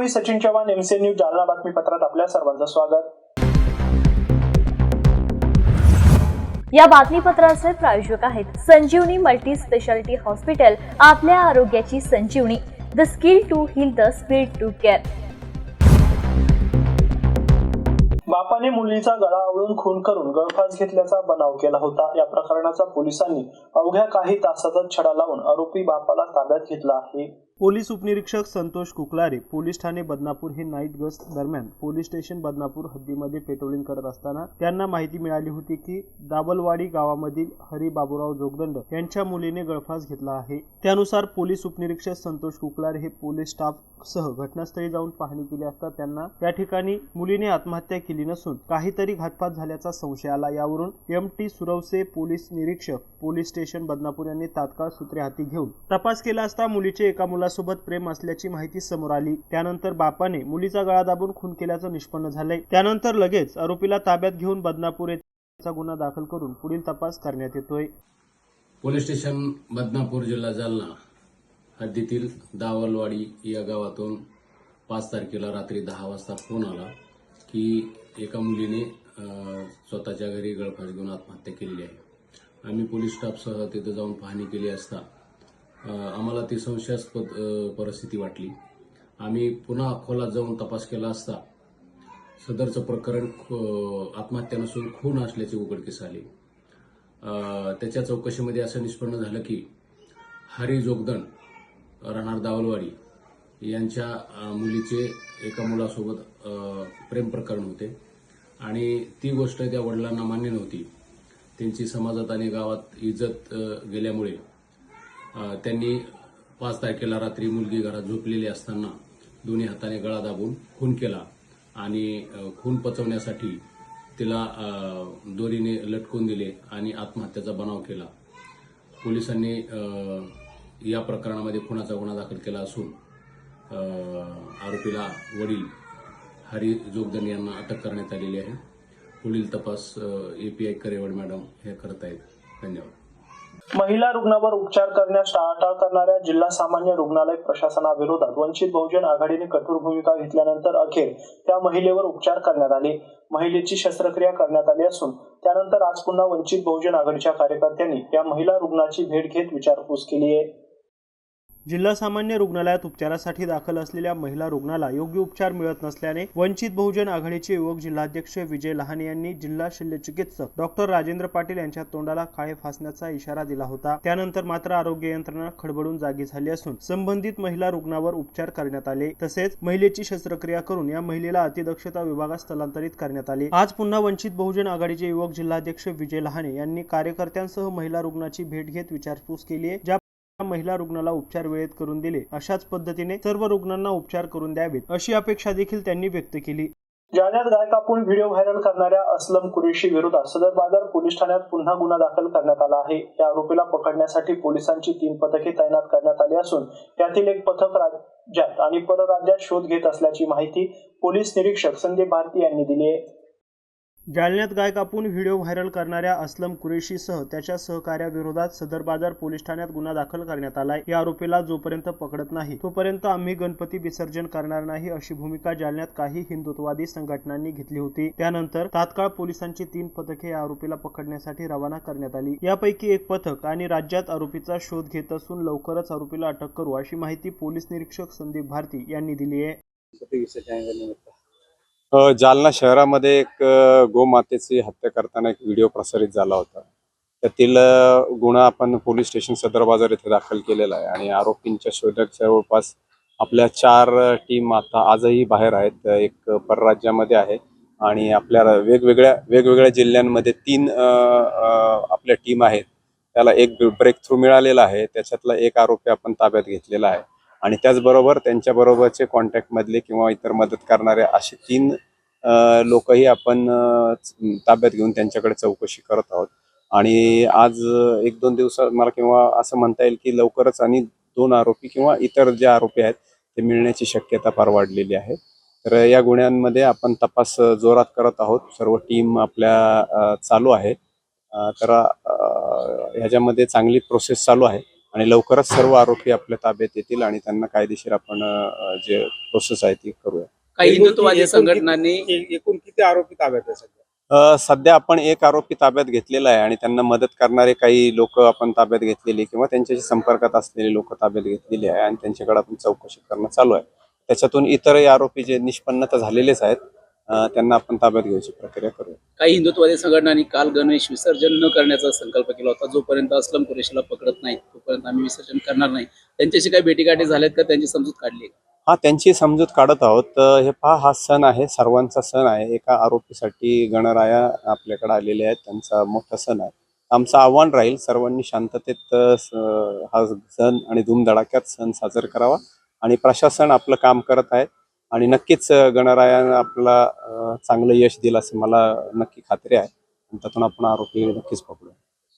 मी Sachin Chavan MC news Jalna बातमीपत्रात आपल्या सर्वांचं स्वागत. या बातमीपत्राचे प्रायोजक आहेत संजीवनी मल्टी स्पेशालिटी हॉस्पिटल आपल्या आरोग्याची संजीवनी. The skill to heal the speed to care बापाने मुलीचा गळा आवळून खून करून गळफास घेतल्याचा बनाव केला होता. या प्रकरणाचा पोलिसांनी अवघ्या काही तासातच छडा लावून आरोपी बापाला ताब्यात घेतला आहे. पोलीस उपनिरीक्षक संतोष कुकलारे पोलीस ठाणे बदनापूर हे नाईट गस्त दरम्यान पोलीस स्टेशन बदनापूर हद्दीमध्ये पेट्रोलिंग करत असताना त्यांना माहिती मिळाली होती की दाबलवाडी गावामधील हरी बाबूराव जोगदंड यांच्या मुलीने गळफास घेतला आहे. त्यानुसार पोलीस उपनिरीक्षक संतोष कुकलारे हे पोलीस स्टाफ सह घटनास्थळी जाऊन पाहणी केली असता त्यांना त्या ठिकाणी मुलीने आत्महत्या केली नसून काहीतरी घातपात झाल्याचा संशय आला. यावरून एम टी सुरवसे पोलीस निरीक्षक पोलीस स्टेशन बदनापूर यांनी तात्काळ सूत्रे हाती घेऊन तपास केला असता मुलीचे एका मुला मुलासोबत प्रेम असल्याची माहिती समोर आली. त्यानंतर बापाने मुलीचा गळा दाबून खून केल्याचं निष्पन्न झालंय. त्यानंतर लगेच आरोपीला ताब्यात घेऊन बदनापूर येथे गुन्हा दाखल करून पुढील तपास करण्यात येतोय. पोलीस स्टेशन बदनापूर जिल्हा जालना हद्दीतील दावलवाडी या गावातून पाच तारखेला रात्री दहा वाजता फोन आला की एका मुलीने स्वतःच्या घरी गळफास घेऊन आत्महत्या केलेली आहे. आम्ही पोलीस स्टाफसह तिथं जाऊन पाहणी केली असता आम्हाला ती संशयास्पद परिस्थिती वाटली. आम्ही पुन्हा अकोला जाऊन तपास केला असता सदरचं प्रकरण आत्महत्या नसून खून असल्याचे उघडकीस आले. त्याच्या चौकशीमध्ये असं निष्पन्न झालं की हरी जोगदण राहणार दावलवाडी यांच्या मुलीचे एका मुलासोबत प्रेम प्रकरण होते. आणि ती गोष्ट त्या वडिलांना मान्य नव्हती. त्यांची समाजात आणि गावात इज्जत गेल्यामुळे त्यांनी पाच तारखेला रात्री मुलगी घरात झोपलेली असताना दोन्ही हाताने गळा दाबून खून केला आणि खून पचवण्यासाठी तिला दोरीने लटकून दिले आणि आत्महत्याचा बनाव केला. पोलिसांनी या प्रकरणामध्ये खुनाचा गुन्हा दाखल केला असून आरोपीला वडील हरी जोगदन यांना अटक करण्यात आलेली आहे. पुढील तपास A P I Karewad madam हे करत आहेत धन्यवाद. महिला रुग्णावर उपचार करण्यास टाळाटाळ करणाऱ्या जिल्हा सामान्य रुग्णालय प्रशासनाविरोधात वंचित बहुजन आघाडीने कठोर भूमिका घेतल्यानंतर अखेर त्या महिलेवर उपचार करण्यात आले. महिलेची शस्त्रक्रिया करण्यात आली असून त्यानंतर आज पुन्हा वंचित बहुजन आघाडीच्या कार्यकर्त्यांनी या महिला रुग्णाची भेट घेत विचारपूस केली आहे. जिल्हा सामान्य रुग्णालयात उपचारासाठी दाखल असलेल्या महिला रुग्णाला योग्य उपचार मिळत नसल्याने वंचित बहुजन आघाडीचे युवक जिल्हाध्यक्ष विजय लहाने यांनी जिल्हा शल्यचिकित्सक डॉक्टर राजेंद्र पाटील यांच्या तोंडाला काळे फासण्याचा इशारा दिला होता. त्यानंतर मात्र आरोग्य यंत्रणा खडबडून जागी झाली असून संबंधित महिला रुग्णावर उपचार करण्यात आले. तसेच महिलेची शस्त्रक्रिया करून या महिलेला अतिदक्षता विभागात स्थलांतरित करण्यात आले. आज पुन्हा वंचित बहुजन आघाडीचे युवक जिल्हाध्यक्ष विजय लहाने यांनी कार्यकर्त्यांसह महिला रुग्णाची भेट घेत विचारपूस केली ज्या महिला रुग्णाला उपचार वेळेत करून दिले. अशाच पद्धतीने सर्व रुग्णांना उपचार करून द्यावेत अशी अपेक्षा देखील त्यांनी व्यक्त केली. जालन्यात गाय कापून व्हिडिओ व्हायरल करणाऱ्या असलम कुरेशी विरोधात सदर बाजार पोलीस ठाण्यात पुन्हा गुन्हा दाखल करण्यात आला आहे. या आरोपीला पकडण्यासाठी पोलिसांची तीन पथके तैनात करण्यात आली असून त्यातील एक पथक राज्यात आणि परराज्यात शोध घेत असल्याची माहिती पोलीस निरीक्षक संदीप भारती यांनी दिली आहे. जालन्यात गाय कापून व्हिडिओ व्हायरल करणाऱ्या असलम कुरेशीसह त्याच्या सहकार्याविरोधात सदर बाजार पोलीस ठाण्यात गुन्हा दाखल करण्यात आलाय. या आरोपीला जोपर्यंत पकडत नाही तोपर्यंत आम्ही गणपती विसर्जन करणार नाही अशी भूमिका जालन्यात काही हिंदुत्ववादी संघटनांनी घेतली होती. त्यानंतर तात्काळ पोलिसांची तीन पथके या आरोपीला पकडण्यासाठी रवाना करण्यात आली. यापैकी एक पथक आणि राज्यात आरोपीचा शोध घेत असून लवकरच आरोपीला अटक करू अशी माहिती पोलीस निरीक्षक संदीप भारती यांनी दिली आहे. जालना शहरामध्ये एक गोमातेची हत्या करताना एक व्हिडिओ प्रसारित झाला होता. त्यातील गुन्हा आपण पोलीस स्टेशन सदर बाजार येथे दाखल केलेला आहे आणि आरोपींच्या शोधक जवळपास आपल्या चार टीम आता आजही बाहेर आहेत. एक परराज्यामध्ये आहे आणि आपल्या वेगवेगळ्या वेगवेगळ्या जिल्ह्यांमध्ये तीन आपल्या टीम आहेत. त्याला एक ब्रेक थ्रू मिळालेला आहे. त्याच्यातला एक आरोपी आपण ताब्यात घेतलेला आहे. आणि त्याचबरोबर त्यांच्याबरोबरचे कॉन्टॅक्टमधले किंवा इतर मदत करणारे असे तीन लोकही आपण ताब्यात घेऊन त्यांच्याकडे चौकशी करत आहोत. आणि आज एक दोन दिवसात मला किंवा असं म्हणता येईल की लवकरच आणि दोन आरोपी किंवा इतर जे आरोपी आहेत ते मिळण्याची शक्यता फार वाढलेली आहे. तर या गुन्ह्यांमध्ये आपण तपास जोरात करत आहोत. सर्व टीम आपल्या चालू आहे. तर ह्याच्यामध्ये चांगली प्रोसेस चालू आहे. आणि लवकरच सर्व आरोपी आपल्या ताब्यात येतील आणि त्यांना कायदेशीर आपण जे प्रोसेस आहे ती करूया. काही हिंदुत्ववादी एकूण किती- संघटनांनी एकूण किती आरोपी ताब्यात आहे सध्या? सध्या आपण एक आरोपी ताब्यात घेतलेला आहे आणि त्यांना मदत करणारे काही लोक आपण ताब्यात घेतलेली किंवा त्यांच्याशी संपर्कात असलेले लोक ताब्यात घेतलेली आहे आणि त्यांच्याकडे आपण चौकशी करणं चालू आहे. त्याच्यातून इतरही आरोपी जे निष्पन्न तर झालेलेच आहेत त्यांना आपण ताब्यात घ्यायची प्रक्रिया करूया. काही हिंदुत्ववादी संघटनांनी काल गणेश विसर्जन न करण्याचा संकल्प केला होता जोपर्यंत असलम कुरेशीला पकडत नाही तोपर्यंत आम्ही विसर्जन करणार नाही. त्यांच्याशी काही भेटीगाठी झाल्यात का? त्यांची समजूत काढली? हा त्यांची समजूत काढत आहोत. हे पहा हा सण आहे सर्वांचा सण आहे. एका आरोपीसाठी गणराया आपल्याकडे आलेले आहेत. त्यांचा मोठा सण आहे. आमचं आव्हान राहील सर्वांनी शांततेत हा सण आणि धूमधडाक्यात सण साजरा करावा आणि प्रशासन आपलं काम करत आहे. आणि नक्कीच गणरायानं आपला चांगलं यश दिलं असं मला नक्की खात्री आहे. आणि त्यातून आपण आरोपी नक्कीच पकडू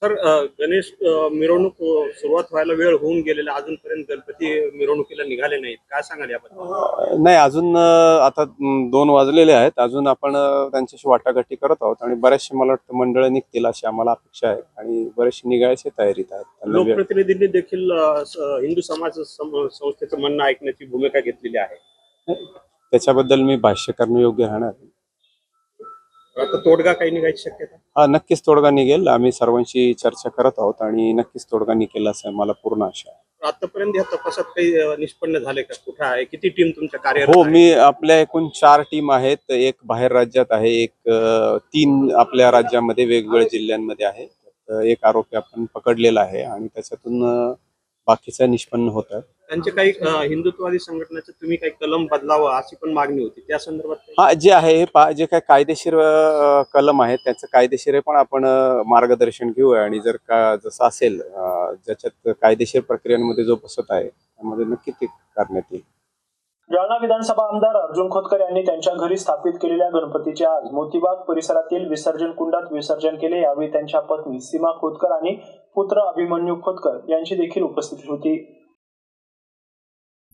सर गणेश मिरवणूक सुरुवात व्हायला वेळ होऊन गेलेला. अजूनपर्यंत गणपती मिरवणुकीला निघाले नाहीत. काय सांगाल याबद्दल? नाही अजून आता दोन वाजलेले आहेत. अजून आपण त्यांच्याशी वाटाघाटी करत आहोत आणि बऱ्याचशे मला वाटतं मंडळ निघतील अशी आम्हाला अपेक्षा आहे. आणि बरेचसे निघायची तयारीत आहेत. लोकप्रतिनिधींनी देखील हिंदू समाज सम- संस्थेचं म्हणणं ऐकण्याची भूमिका घेतलेली आहे. त्याच्याबद्दल मी भाष्य करणं योग्य राहणार. आता तोडगा काही निघायची शक्यता? हा नक्कीच तोडगा निघेल. आम्ही सर्वांशी चर्चा करत आहोत आणि नक्कीच तोडगा निघेल असं मला पूर्ण आशा आहे. आतापर्यंत या तपासात काही निष्पन्न झाले का? कुठे आहे? किती टीम तुमच्या कार्यरत हो? मी आपल्या एकूण चार टीम आहेत. एक बाहेर राज्यात आहे एक तीन आपल्या राज्यामध्ये वेगवेगळ्या जिल्ह्यांमध्ये आहे. एक आरोपी आपण पकडलेला आहे आणि त्याच्यातून बाकीचं निष्पन्न होत. त्यांचे काही हिंदुत्ववादी संघटनेचं तुम्ही काही कलम बदलावं अशी पण मागणी होती. त्या संदर्भात काही? हा जे आहे हे पा जे काय कायदेशीर कलम आहेत त्याचं कायदेशीर पण आपण मार्गदर्शन घेऊया. आणि जर का जसं असेल ज्याच्यात कायदेशीर प्रक्रियांमध्ये जो बसत आहे त्यामध्ये नक्की ते करण्यात येईल. जालना विधानसभा आमदार अर्जुन खोतकर यांनी त्यांच्या घरी स्थापित केलेल्या गणपतीचे आज मोतीबाग परिसरातील विसर्जन कुंडात विसर्जन केले. यावेळी त्यांच्या पत्नी सीमा खोतकर आणि पुत्र अभिमन्यू खोतकर यांची देखील उपस्थिती होती.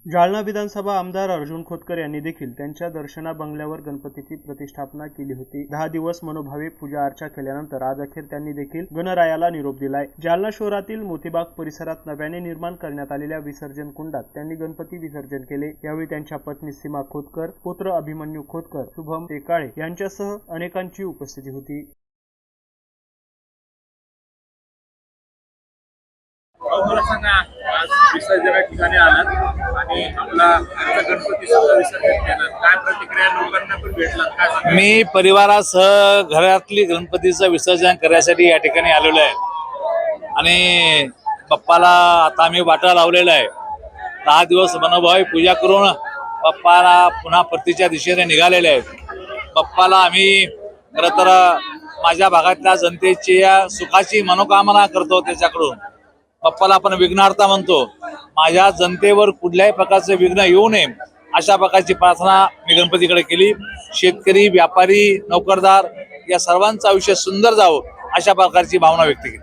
जालना विधानसभा आमदार अर्जुन खोतकर यांनी देखील त्यांच्या दर्शना बंगल्यावर गणपतीची प्रतिष्ठापना केली होती. दहा दिवस मनोभावे पूजा अर्चा केल्यानंतर आज अखेर त्यांनी देखील गणरायाला निरोप दिलाय. जालना शहरातील मोतीबाग परिसरात नव्याने निर्माण करण्यात आलेल्या विसर्जन कुंडात त्यांनी गणपती विसर्जन केले. यावेळी त्यांच्या पत्नी सीमा खोतकर पुत्र अभिमन्यू खोतकर शुभम टेकाळे यांच्यासह अनेकांची उपस्थिती होती. आज ठिकाणी आलात. आपला गणपती सुद्धा विसर्जन केलं. काय प्रतिक्रिया लोकांना पण भेटला. काय मी परिवारासह घरातली गणपतीचं विसर्जन करण्यासाठी या ठिकाणी आलेलो आहे. आणि बाप्पाला आता आम्ही वाटा लावलेला आहे. दहा दिवस मनोभावी पूजा करून बाप्पाला पुन्हा परतीच्या दिशेने निघालेले आहेत. बाप्पाला आम्ही खरं तर माझ्या भागातल्या जनतेची या सुखाची मनोकामना करतो त्याच्याकडून. बाप्पाला आपण विघ्नार्था म्हणतो. माझ्या जनतेवर कुठल्याही प्रकारचे विघ्न येऊ नये अशा प्रकारची प्रार्थना मी गणपतीकडे केली. शेतकरी व्यापारी नोकरदार या सर्वांचं आयुष्य सुंदर जावं अशा प्रकारची भावना व्यक्त केली.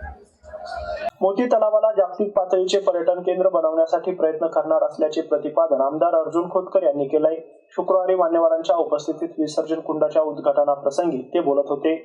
मोती तलावाला जागतिक पातळीचे पर्यटन केंद्र बनवण्यासाठी प्रयत्न करणार असल्याचे प्रतिपादन आमदार अर्जुन खोतकर यांनी केलंय. शुक्रवारी मान्यवरांच्या उपस्थितीत विसर्जन कुंडाच्या उद्घाटनाप्रसंगी ते बोलत होते.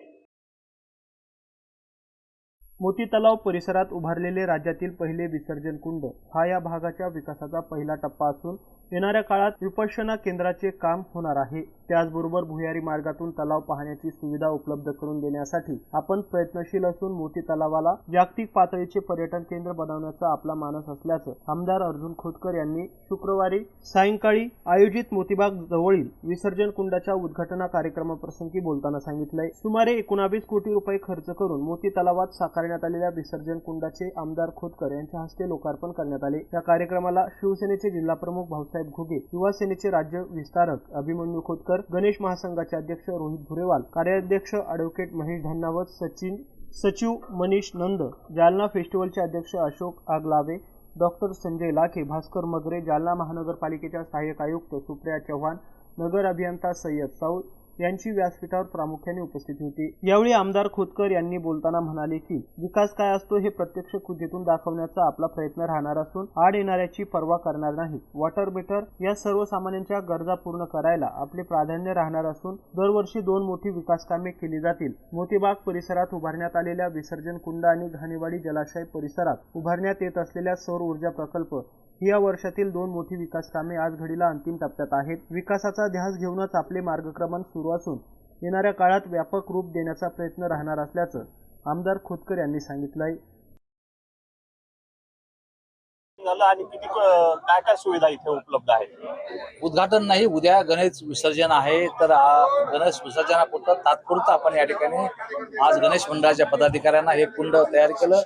मोती तलाव परिसरात उभारलेले राज्यातील पहिले विसर्जन कुंड हा या भागाच्या विकासाचा पहिला टप्पा असून येणाऱ्या काळात विपश्यना केंद्राचे काम होणार आहे. त्याचबरोबर भुयारी मार्गातून तलाव पाहण्याची सुविधा उपलब्ध करून देण्यासाठी आपण प्रयत्नशील असून मोती तलावाला जागतिक पातळीचे पर्यटन केंद्र बनवण्याचा आपला मानस असल्याचं आमदार अर्जुन खोतकर यांनी शुक्रवारी सायंकाळी आयोजित मोतीबाग जवळील विसर्जन कुंडाच्या उद्घाटना कार्यक्रमाप्रसंगी बोलताना सांगितलंय. सुमारे एकोणावीस कोटी रुपये खर्च करून मोती तलावात साकारण्यात आलेल्या विसर्जन कुंडाचे आमदार खोतकर यांच्या हस्ते लोकार्पण करण्यात आले. या कार्यक्रमाला शिवसेनेचे जिल्हाप्रमुख भाऊसाहेब घुगे युवासेनेचे राज्य विस्तारक अभिमन्यू खोतकर गणेश महासंघाचे अध्यक्ष रोहित भुरेवाल कार्याध्यक्ष अॅडव्होकेट महेश धन्नावत सचिन सचिव मनीष नंद जालना फेस्टिवलचे अध्यक्ष अशोक आगलावे डॉक्टर संजय लाखे भास्कर मगरे जालना महानगरपालिकेच्या सहाय्यक आयुक्त सुप्रिया चव्हाण नगर अभियंता सय्यद साऊद यांची व्यासपीठावर प्रामुख्याने उपस्थिती होती. यावेळी आमदार खोतकर यांनी बोलताना म्हणाले की विकास काय असतो हे प्रत्यक्ष कृतीतून दाखवण्याचा आपला प्रयत्न राहणार असून आड येणाऱ्याची पर्वा करणार नाही. वॉटर मीटर या सर्वसामान्यांच्या गरजा पूर्ण करायला आपले प्राधान्य राहणार असून दरवर्षी दोन मोठी विकास कामे केली जातील. मोतीबाग परिसरात उभारण्यात आलेल्या विसर्जन कुंड आणि घाणेवाडी जलाशय परिसरात उभारण्यात येत असलेल्या सौर ऊर्जा प्रकल्प ही या वर्षातील दोन मोठी विकास कामे आज घडीला अंतिम टप्प्यात आहेत. विकासाचा ध्यास घेऊनच आपले मार्गक्रमण सुरू असून येणाऱ्या काळात व्यापक रूप देण्याचा प्रयत्न राहणार असल्याचं आमदार खोतकर यांनी सांगितलंय. झालं आणि किती क- काय काय सुविधा इथे उपलब्ध आहेत? उद्घाटन नाही उद्या गणेश विसर्जन आहे. तर गणेश विसर्जनापुरतं तात्पुरतं आपण या ठिकाणी आज गणेश मंडळाच्या पदाधिकाऱ्यांना हे कुंड तयार केलं.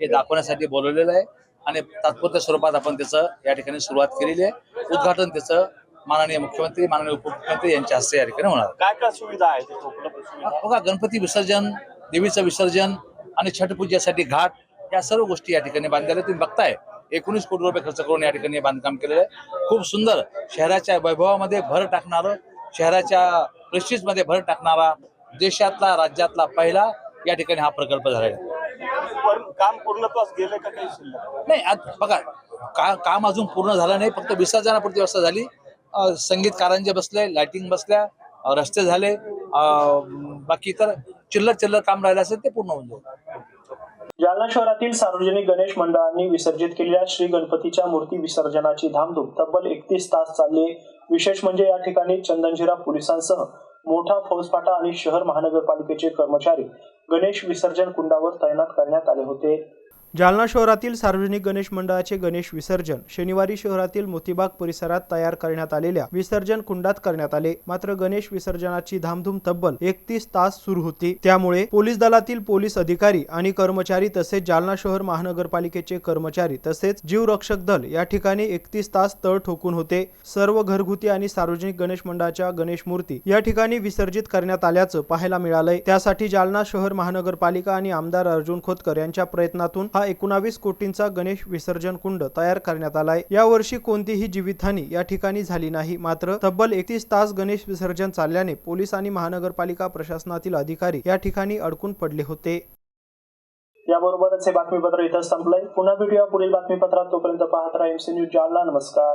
हे दाखवण्यासाठी बोलवलेलं आहे. आणि तात्पुरत्या स्वरूपात आपण त्याचं या ठिकाणी सुरुवात केलेली आहे उद्घाटन त्याचं माननीय मुख्यमंत्री माननीय उपमुख्यमंत्री यांच्या हस्ते या ठिकाणी होणार आहे. काय काय सुविधा सुविधा बघा गणपती विसर्जन देवीचं विसर्जन आणि छठ पूजेसाठी घाट या सर्व गोष्टी या ठिकाणी बांधलेल्या. तुम्ही बघताय एकोणीस कोटी रुपये खर्च करून या ठिकाणी हे बांधकाम केलेलं आहे खूप सुंदर शहराच्या वैभवामध्ये भर टाकणारं शहराच्या प्रेस्टिजमध्ये भर टाकणारा देशातला राज्यातला पहिला या ठिकाणी हा प्रकल्प झालेला आहे पण काम पूर्णत्वास गेले का काही शिल्लक? नाही आज बघा का काम अजून पूर्ण झालं नाही फक्त विसर्जनापुरती व्यवस्था झाली. अं, संगीतकारांचे बसले लाइटिंग बसल्या अं, रस्ते झाले अं, बाकी तर चिल्लर चिल्लर काम राहिलं असेल ते पूर्ण होऊन जाईल. जालना शहरातील सार्वजनिक गणेश मंडळांनी विसर्जित केलेल्या श्री गणपतीच्या मूर्ती विसर्जनाची धामधूम तब्बल एकतीस तास चालली. विशेष म्हणजे या ठिकाणी चंदनजिरा पोलिसांसह मोठा फौजफाटा आणि शहर महानगरपालिकेचे कर्मचारी गणेश विसर्जन कुंडावर तैनात करण्यात आले होते. जालना शहरातील सार्वजनिक गणेश मंडळाचे गणेश विसर्जन शनिवारी शहरातील मोतीबाग परिसरात तयार करण्यात आलेल्या विसर्जन कुंडात करण्यात आले. मात्र गणेश विसर्जनाची धामधूम तब्बल एकतीस तास सुरू होती. त्यामुळे पोलीस दलातील पोलीस अधिकारी आणि कर्मचारी तसेच जालना शहर महानगरपालिकेचे कर्मचारी तसेच जीवरक्षक दल या ठिकाणी एकतीस तास तळ ठोकून होते. सर्व घरगुती आणि सार्वजनिक गणेश मंडळाच्या गणेश मूर्ती या ठिकाणी विसर्जित करण्यात आल्याचं पाहायला मिळालंय. त्यासाठी जालना शहर महानगरपालिका आणि आमदार अर्जुन खोतकर यांच्या प्रयत्नातून हा एकोणावीस कोटींचा गणेश विसर्जन कुंड तयार करण्यात आलाय. यावर्षी कोणतीही जीवितहानी या ठिकाणी झाली नाही. मात्र तब्बल एकतीस तास गणेश विसर्जन चालल्याने पोलीस आणि महानगरपालिका प्रशासनातील अधिकारी या ठिकाणी अडकून पडले होते. याबरोबरच हे बातमीपत्र इथं संपलंय. पुन्हा भेटूया पुढील बातमीपत्रात. तोपर्यंत पाहत राहा एमसी न्यूज जालना. नमस्कार.